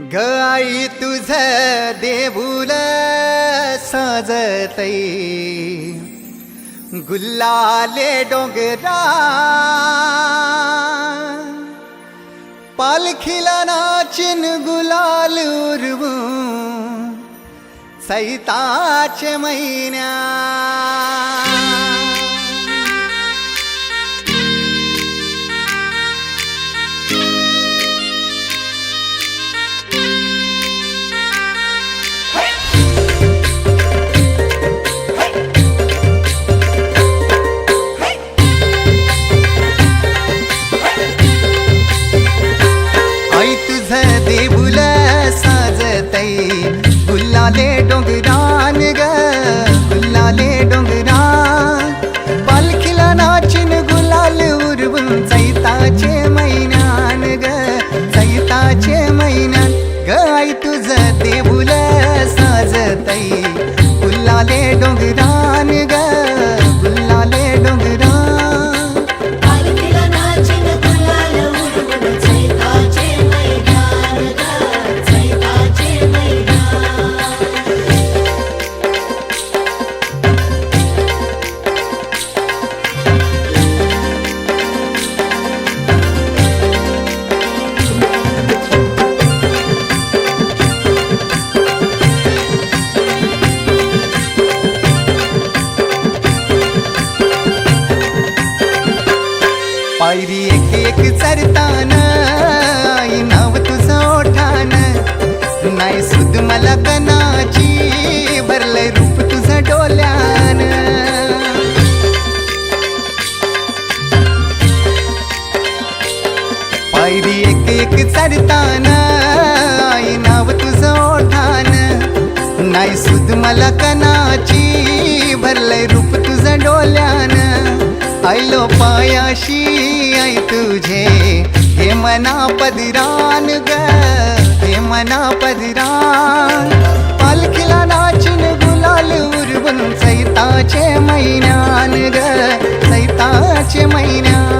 ग तुझ देऊल साजतई. गुल्लाले डोंगरा. पालखीला नाचिन गुलाल उरवू सैताचे महिन्या आई तुझ देऊल साजतई गुल्लाले डोंगरान ग गुल्लाले डोंगरान पालखीला नाचिन गुलाल उरवून चैताचे मैनान ग चैताचे मैनान ग आई तुझ देऊल साजतई गुल्लाले डोंगरान पायरी एक एक चरतान आई नाव तुझं ओठान. नाही सुद मला कनाची भरलंय रूप तुझं डोल्यान. पायरी एक एक चरतान आई नाव तुझं ओठान. नाही सुद मला कना पायाशी आई तुझे हे मना पदिरान ग हे मना पदिरान. पालखीला नाचिन गुलाल उरवून सैताचे मैनान ग सैताचे मैनान.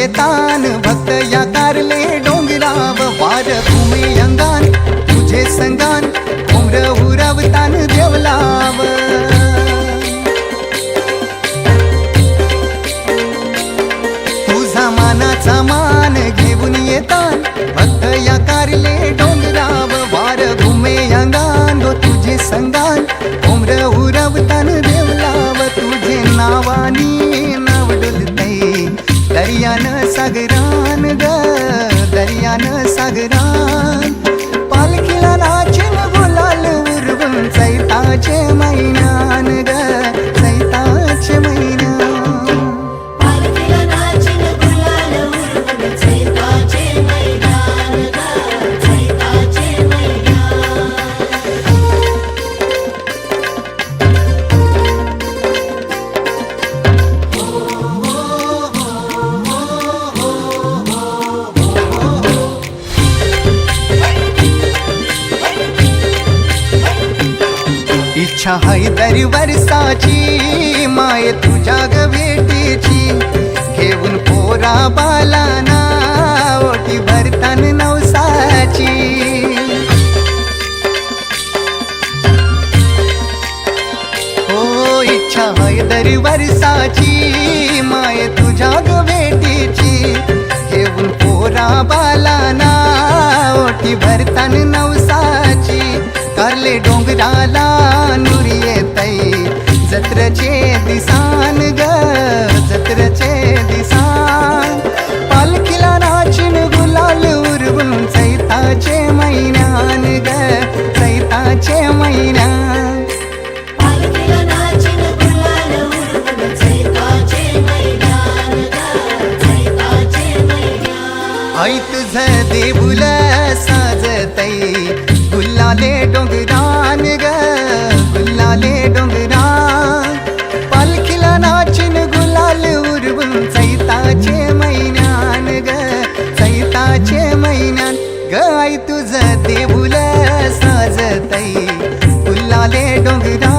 येतान भक्त या कारले डोंगराव वार भूमी अंगान तुझे संगान उमर उरवतान देवलाव तुझा मानाचा मान घेऊन येतान भक्त या कारले डोंगराव वार भूमे अंगान गो तुझे संगान उमर उरवतान देवलाव तुझे नावानी सागरान ग दर्यान सागरान. पालखीला नाचिन गुलाल उरवून चैताचे मैनान ग. इच्छा हैदरी दरी वर्षाची माय तुझ्या ग भेटीची घेऊन पोरा बालाना ओटी भरतान नवसाची. हो इच्छा हैदरी दरी वर्षाची माय तुझ्या ग भेटीची घेऊन पोरा जत्रचे दिसान. पालखीला नाचिन गुलाल उरवून चैताचे मैनान ग चैताचे चैताचे आई तुझ साजतई. गुल्लाले गाय ते बुल साजतई फुल्लाले डोंगरा